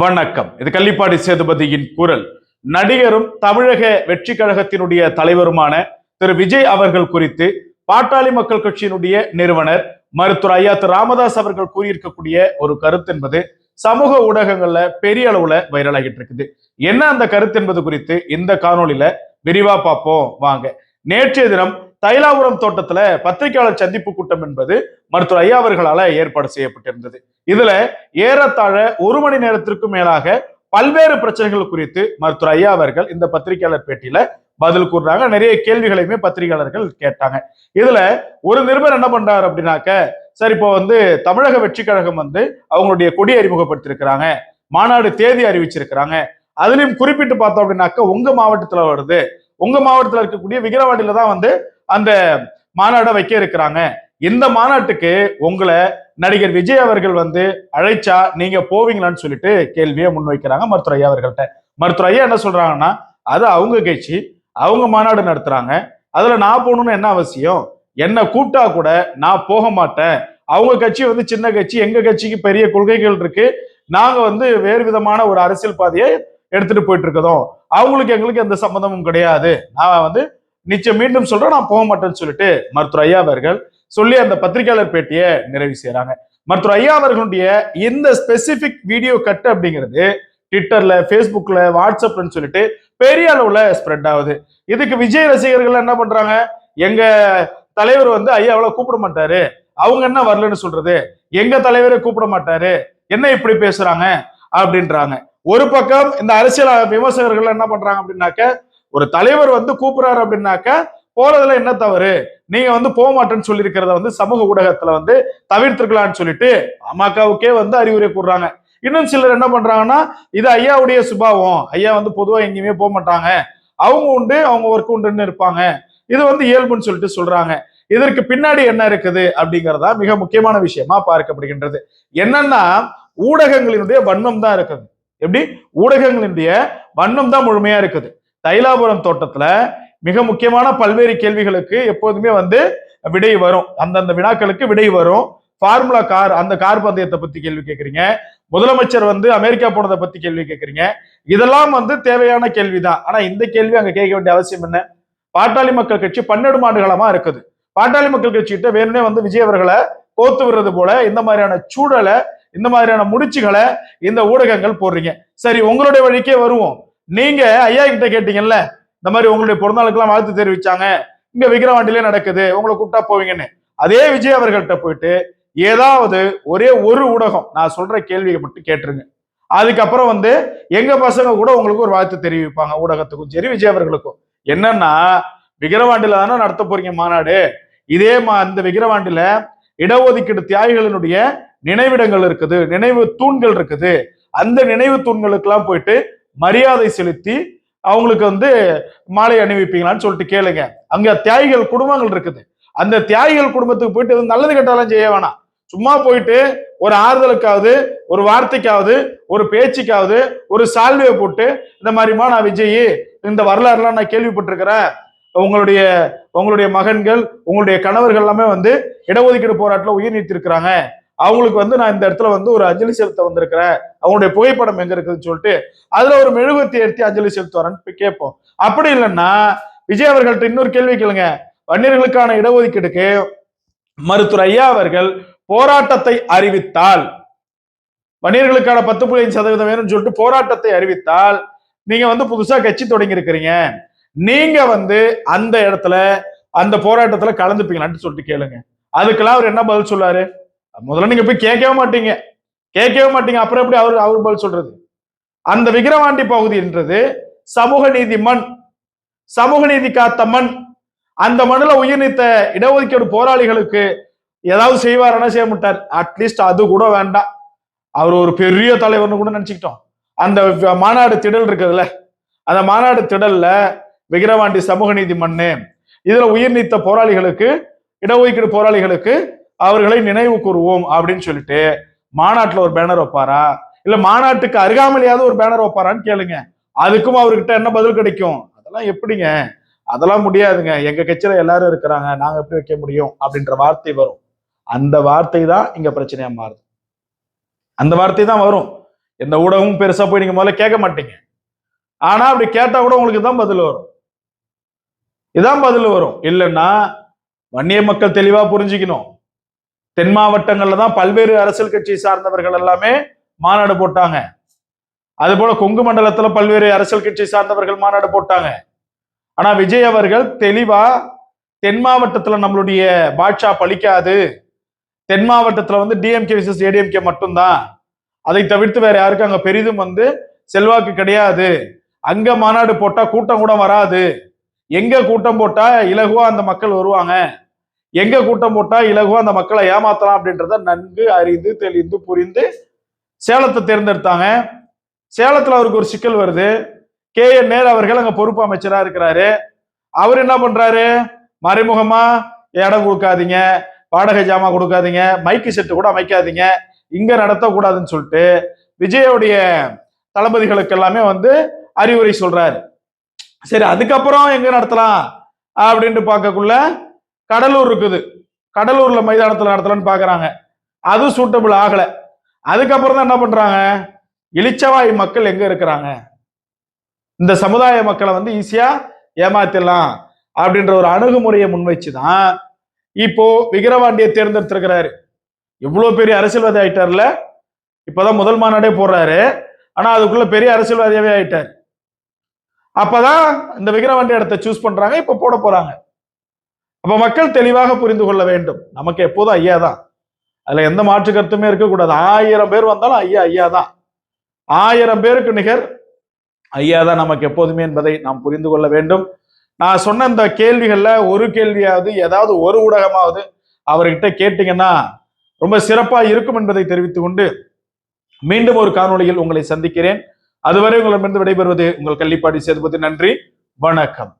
வணக்கம். இது கள்ளிப்பாடி சேதுபதியின் குரல். நடிகரும் தமிழக வெற்றி கழகத்தினுடைய தலைவருமான திரு விஜய் அவர்கள் குறித்து பாட்டாளி மக்கள் கட்சியினுடைய நிறுவனர் மருத்துவர் ஐயா திரு ராமதாஸ் அவர்கள் கூறியிருக்கக்கூடிய ஒரு கருத்து என்பது சமூக ஊடகங்கள்ல பெரிய அளவுல வைரலாகிட்டு இருக்குது. என்ன அந்த கருத்து என்பது குறித்து இந்த காணொளியில விரிவா பார்ப்போம். வாங்க. நேற்றைய தினம் தைலாபுரம் தோட்டத்துல பத்திரிகையாளர் சந்திப்பு கூட்டம் என்பது மருத்துவர் ஐயா அவர்களால ஏற்பாடு செய்யப்பட்டிருந்தது. இதுல ஏறத்தாழ ஒரு மணி நேரத்திற்கும் மேலாக பல்வேறு பிரச்சனைகள் குறித்து மருத்துவர் ஐயா அவர்கள் இந்த பத்திரிகையாளர் பேட்டியில பதில் கூறுறாங்க. நிறைய கேள்விகளையுமே பத்திரிகையாளர்கள் கேட்டாங்க. இதுல ஒரு நிருபர் என்ன பண்றாரு அப்படின்னாக்க சரி இப்போ வந்து தமிழக வெற்றி கழகம் வந்து அவங்களுடைய கொடி அறிமுகப்படுத்திருக்கிறாங்க. மாநாடு தேதி அறிவிச்சிருக்கிறாங்க. அதுலயும் குறிப்பிட்டு பார்த்தோம் அப்படின்னாக்க உங்க மாவட்டத்துல வருது. உங்க மாவட்டத்துல இருக்கக்கூடிய விக்கிரவாண்டியில தான் வந்து அந்த மாநாடை வைக்க இருக்கிறாங்க. இந்த மாநாட்டுக்கு உங்களை நடிகர் விஜய் அவர்கள் வந்து அழைச்சா நீங்க போவீங்களான்னு சொல்லிட்டு கேள்வியை முன்வைக்கிறாங்க மருத்துவர் ஐயா அவர்கள்ட்ட. மருத்துவர் ஐயா என்ன சொல்றாங்கன்னா அது அவங்க கட்சி அவங்க மாநாடு நடத்துறாங்க. அதுல நான் போகணும்னு என்ன அவசியம்? என்ன கூப்பிட்டா கூட நான் போக மாட்டேன். அவங்க கட்சி வந்து சின்ன கட்சி எங்க கட்சிக்கு பெரிய கொள்கைகள் இருக்கு. நாங்க வந்து வேறு விதமான ஒரு அரசியல் பாதையை எடுத்துட்டு போயிட்டு இருக்கோம். அவங்களுக்கு எங்களுக்கு எந்த சம்மந்தமும் கிடையாது. நான் வந்து நிச்சயம் மீண்டும் சொல்றேன் நான் போக மாட்டேன்னு சொல்லிட்டு மருத்துவர் ஐயா அவர்கள் சொல்லி அந்த பத்திரிகையாளர் பேட்டியை நிறைவு செய்யறாங்க மருத்துவர் ஐயா அவர்களுடைய இந்த ஸ்பெசிபிக் வீடியோ கட் அப்படிங்கிறது ட்விட்டர்ல ஃபேஸ்புக்ல வாட்ஸ்அப்லன்னு சொல்லிட்டு பெரிய அளவுல ஸ்ப்ரெட் ஆகுது. இதுக்கு விஜய் ரசிகர்கள் என்ன பண்றாங்க? எங்க தலைவர் வந்து ஐயாவில் கூப்பிட மாட்டாரு. அவங்க என்ன வரலன்னு சொல்றது? எங்க தலைவரை கூப்பிட மாட்டாரு. என்ன இப்படி பேசுறாங்க? அப்படின்றாங்க. ஒரு பக்கம் இந்த அரசியல் விமர்சகர்கள் என்ன பண்றாங்க அப்படின்னாக்க ஒரு தலைவர் வந்து கூப்பிடுறாரு அப்படின்னாக்க போறதுல என்ன தவறு? நீங்க வந்து போக மாட்டேன்னு சொல்லியிருக்கிறத வந்து சமூக ஊடகத்துல வந்து தவிர்த்திருக்கலாம்னு சொல்லிட்டு அமகவுக்கே வந்து அறிவுரை கூடுறாங்க இன்னும் சிலர் என்ன பண்றாங்கன்னா இது ஐயாவுடைய சுபாவம். ஐயா வந்து பொதுவா எங்கேயுமே போக மாட்டாங்க. அவங்க உண்டு அவங்க ஒர்க் உண்டுன்னு இருப்பாங்க. இது வந்து இயல்புன்னு சொல்லிட்டு சொல்றாங்க. இதற்கு பின்னாடி என்ன இருக்குது அப்படிங்கறதா மிக முக்கியமான விஷயமா பார்க்கப்படுகின்றது. என்னன்னா ஊடகங்களினுடைய வன்மம் தான் இருக்குது. எப்படி? ஊடகங்களினுடைய வன்மம் தான் முழுமையா இருக்குது. தைலாபுரம் தோட்டத்துல மிக முக்கியமான பல்வேறு கேள்விகளுக்கு எப்போதுமே வந்து விடை வரும். அந்தந்த வினாக்களுக்கு விடை வரும். ஃபார்முலா கார் அந்த கார் பந்தயத்தை பத்தி கேள்வி கேட்குறீங்க முதலமைச்சர் வந்து அமெரிக்கா போனதை பத்தி கேள்வி கேட்குறீங்க இதெல்லாம் வந்து தேவையான கேள்விதான். ஆனா இந்த கேள்வி அங்க கேட்க வேண்டிய அவசியம் என்ன? பாட்டாளி மக்கள் கட்சி பன்னெண்டு ஆண்டுகளமா இருக்குது. பாட்டாளி மக்கள் கட்சிகிட்ட வேணும்னே வந்து விஜய் அவர்களை கோத்து விடுறது போல இந்த மாதிரியான சூழலை இந்த மாதிரியான முடிச்சுகளை இந்த ஊடகங்கள் போடுறீங்க. சரி உங்களுடைய வழிக்கே வருவோம். நீங்க ஐயா கிட்ட கேட்டீங்கல்ல இந்த மாதிரி உங்களுடைய பிறந்தநாளுக்கெல்லாம் வாழ்த்து தெரிவிச்சாங்க. இங்க விக்கிரவாண்டிலே நடக்குது உங்களை கூப்பிட்டா போவீங்கன்னு. அதே விஜய் அவர்கள்ட்ட போயிட்டு ஏதாவது ஒரே ஒரு ஊடகம் நான் சொல்ற கேள்வியை மட்டும் கேட்டுருங்க. அதுக்கப்புறம் வந்து எங்க பசங்க கூட உங்களுக்கு ஒரு வாழ்த்து தெரிவிப்பாங்க ஊடகத்துக்கும் சரி விஜய் அவர்களுக்கும். என்னன்னா விக்கிரவாண்டில தானே நடத்த போறீங்க மாநாடு. இதே மா இந்த விக்கிரவாண்டில இடஒதுக்கீடு தியாகிகளினுடைய நினைவிடங்கள் இருக்குது நினைவு தூண்கள் இருக்குது. அந்த நினைவு தூண்களுக்கெல்லாம் போயிட்டு மரியாதை செலுத்தி அவங்களுக்கு வந்து மாலை அணிவிப்பீங்களான்னு சொல்லிட்டு கேளுங்க. அங்க தியாகிகள் குடும்பங்கள் இருக்குது. அந்த தியாகிகள் குடும்பத்துக்கு போயிட்டு எதுவும் நல்லது கெட்டாலும் செய்ய வேணாம். சும்மா போயிட்டு ஒரு ஆறுதலுக்காவது ஒரு வார்த்தைக்காவது ஒரு பேச்சுக்காவது ஒரு சால்வையை போட்டு இந்த மாதிரிமா நான் விஜய் இந்த வரலாறுலாம் நான் கேள்விப்பட்டிருக்கிறேன். உங்களுடைய உங்களுடைய மகன்கள் உங்களுடைய கணவர்கள் எல்லாமே வந்து இடஒதுக்கீடு போராட்டத்தில் உயிர் நீத்திருக்கிறாங்க. அவங்களுக்கு வந்து நான் இந்த இடத்துல வந்து ஒரு அஞ்சலி செலுத்த வந்திருக்கிறேன். அவங்களுடைய புகைப்படம் எங்க இருக்குதுன்னு சொல்லிட்டு அதுல ஒரு மெழுகுவத்தி எடுத்து அஞ்சலி செலுத்துவாரன்னு கேட்போம். அப்படி இல்லைன்னா விஜய் அவர்கள்ட்ட இன்னொரு கேள்வி கேளுங்க. வன்னியர்களுக்கான இடஒதுக்கீடுக்கு மருத்துவர் ஐயா அவர்கள் போராட்டத்தை அறிவித்தால் வன்னியர்களுக்கான பத்து புள்ளி ஐந்து சதவீதம் வேணும்னு சொல்லிட்டு போராட்டத்தை அறிவித்தால் நீங்க வந்து புதுசா கட்சி தொடங்கி இருக்கிறீங்க நீங்க வந்து அந்த இடத்துல அந்த போராட்டத்துல கலந்துப்பீங்களான்னு சொல்லிட்டு கேளுங்க. அதுக்கெல்லாம் அவர் என்ன பதில் சொல்லாரு முதல்ல நீங்க போய் கேட்கவே மாட்டீங்க. கேட்கவே மாட்டீங்க. அப்புறம் எப்படி அவர் அவர் பதில் சொல்றது? அந்த விக்கிரவாண்டி பகுதின்றது சமூக நீதி மண் சமூக நீதி காத்த மண். அந்த மண்ணில் உயிர்நீத்த இடஒதுக்கீடு போராளிகளுக்கு ஏதாவது செய்வாருன்னா செய்ய மாட்டார்? அட்லீஸ்ட் அது கூட வேண்டாம். அவர் ஒரு பெரிய தலைவர்னு கூட நினச்சிக்கிட்டோம். அந்த மாநாடு திடல் இருக்குதுல்ல அந்த மாநாடு திடல்ல விக்கிரவாண்டி சமூக நீதி மண்ணு இதுல உயிர் நீத்த போராளிகளுக்கு இடஒதுக்கீடு போராளிகளுக்கு அவர்களை நினைவு கூறுவோம் அப்படின்னு சொல்லிட்டு மாநாட்டில் ஒரு பேனர் வைப்பாரா? இல்ல மாநாட்டுக்கு அருகாமலையாவது ஒரு பேனர் வைப்பாரான்னு கேளுங்க. அதுக்கும் அவர்கிட்ட என்ன பதில் கிடைக்கும்? அதெல்லாம் எப்படிங்க? அதெல்லாம் முடியாதுங்க. எங்க கட்சியில எல்லாரும் இருக்கிறாங்க. நாங்க எப்படி வைக்க முடியும்? அப்படின்ற வார்த்தை வரும். அந்த வார்த்தை தான் இங்க பிரச்சனையா மாறுது. அந்த வார்த்தை தான் வரும். எந்த ஊடகமும் பெருசா போய் நீங்க முதல்ல கேட்க மாட்டீங்க. ஆனா அப்படி கேட்டா கூட உங்களுக்கு தான் பதில் வரும். இதான் பதில் வரும். இல்லைன்னா வன்னிய மக்கள் தெளிவா புரிஞ்சுக்கணும். தென் மாவட்டங்கள்ல தான் பல்வேறு அரசியல் கட்சி சார்ந்தவர்கள் எல்லாமே மாநாடு போட்டாங்க. அது போல கொங்கு மண்டலத்துல பல்வேறு அரசியல் கட்சி சார்ந்தவர்கள் மாநாடு போட்டாங்க. ஆனா விஜய் அவர்கள் தெளிவா தென் மாவட்டத்துல நம்மளுடைய பாட்ஷா பலிக்காது தென் மாவட்டத்துல வந்து டிஎம்கே விசஸ் ஏடிஎம்கே மட்டும்தான். அதை தவிர்த்து வேற யாருக்கும் அங்க பெரிதும் வந்து செல்வாக்கு கிடையாது. அங்க மாநாடு போட்டா கூட்டம் கூட வராது. எங்க கூட்டம் போட்டா இலகுவா அந்த மக்கள் வருவாங்க. எங்க கூட்டம் போட்டா இலகுவா அந்த மக்களை ஏமாத்தலாம் அப்படின்றத நன்கு அறிந்து தெளிந்து புரிந்து சேலத்தை தேர்ந்தெடுத்தாங்க. சேலத்துல அவருக்கு ஒரு சிக்கல் வருது. கே. என். நேர் அவர்கள் அங்க பொறுப்பு அமைச்சரா இருக்கிறாரு. அவர் என்ன பண்றாரு? மறைமுகமா இடம் கொடுக்காதீங்க வாடகை ஜாமான் கொடுக்காதீங்க மைக்கு செட்டு கூட அமைக்காதீங்க இங்க நடத்தக்கூடாதுன்னு சொல்லிட்டு விஜயோடைய தளபதிகளுக்கு எல்லாமே வந்து அறிவுரை சொல்றாரு. சரி அதுக்கப்புறம் எங்க நடத்தலாம்? அப்படின்ட்டு பார்க்கக்குள்ள கடலூர் இருக்குது. கடலூர்ல மைதானத்தில் நடத்தலன்னு பாக்குறாங்க. அது சூட்டபிள் ஆகல. அதுக்கப்புறம் தான் என்ன பண்றாங்க? இளிச்சவாய் மக்கள் எங்க இருக்கிறாங்க? இந்த சமுதாய மக்களை வந்து ஈஸியா ஏமாத்திடலாம் அப்படின்ற ஒரு அணுகுமுறையை முன்வைச்சுதான் இப்போ விக்கிரவாண்டியை தேர்ந்தெடுத்திருக்கிறாரு. இவ்வளவு பெரிய அரசியல்வாதி ஆயிட்டார்ல? இப்பதான் முதல் மாநாடே போடுறாரு. ஆனா அதுக்குள்ள பெரிய அரசியல்வாதியாவே ஆயிட்டார். அப்பதான் இந்த விக்கிரவாண்டி இடத்தை சூஸ் பண்றாங்க இப்ப போட போறாங்க. அப்ப மக்கள் தெளிவாக புரிந்து கொள்ள வேண்டும். நமக்கு எப்போதும் ஐயா தான். அதுல எந்த மாற்று கருத்துமே இருக்கக்கூடாது. ஆயிரம் பேர் வந்தாலும் ஐயா ஐயா தான். ஆயிரம் பேருக்கு நிகர் ஐயா தான் நமக்கு எப்போதுமே என்பதை நாம் புரிந்து கொள்ள வேண்டும். நான் சொன்ன இந்த கேள்விகள்ல ஒரு கேள்வியாவது ஏதாவது ஒரு ஊடகமாவது அவர்கிட்ட கேட்டீங்கன்னா ரொம்ப சிறப்பா இருக்கும் என்பதை தெரிவித்துக் கொண்டு மீண்டும் ஒரு காணொளியில் உங்களை சந்திக்கிறேன். அதுவரை உங்களிடமிருந்து விடைபெறுவது உங்கள் கள்ளிப்பாடி சேதுபதி. நன்றி. வணக்கம்.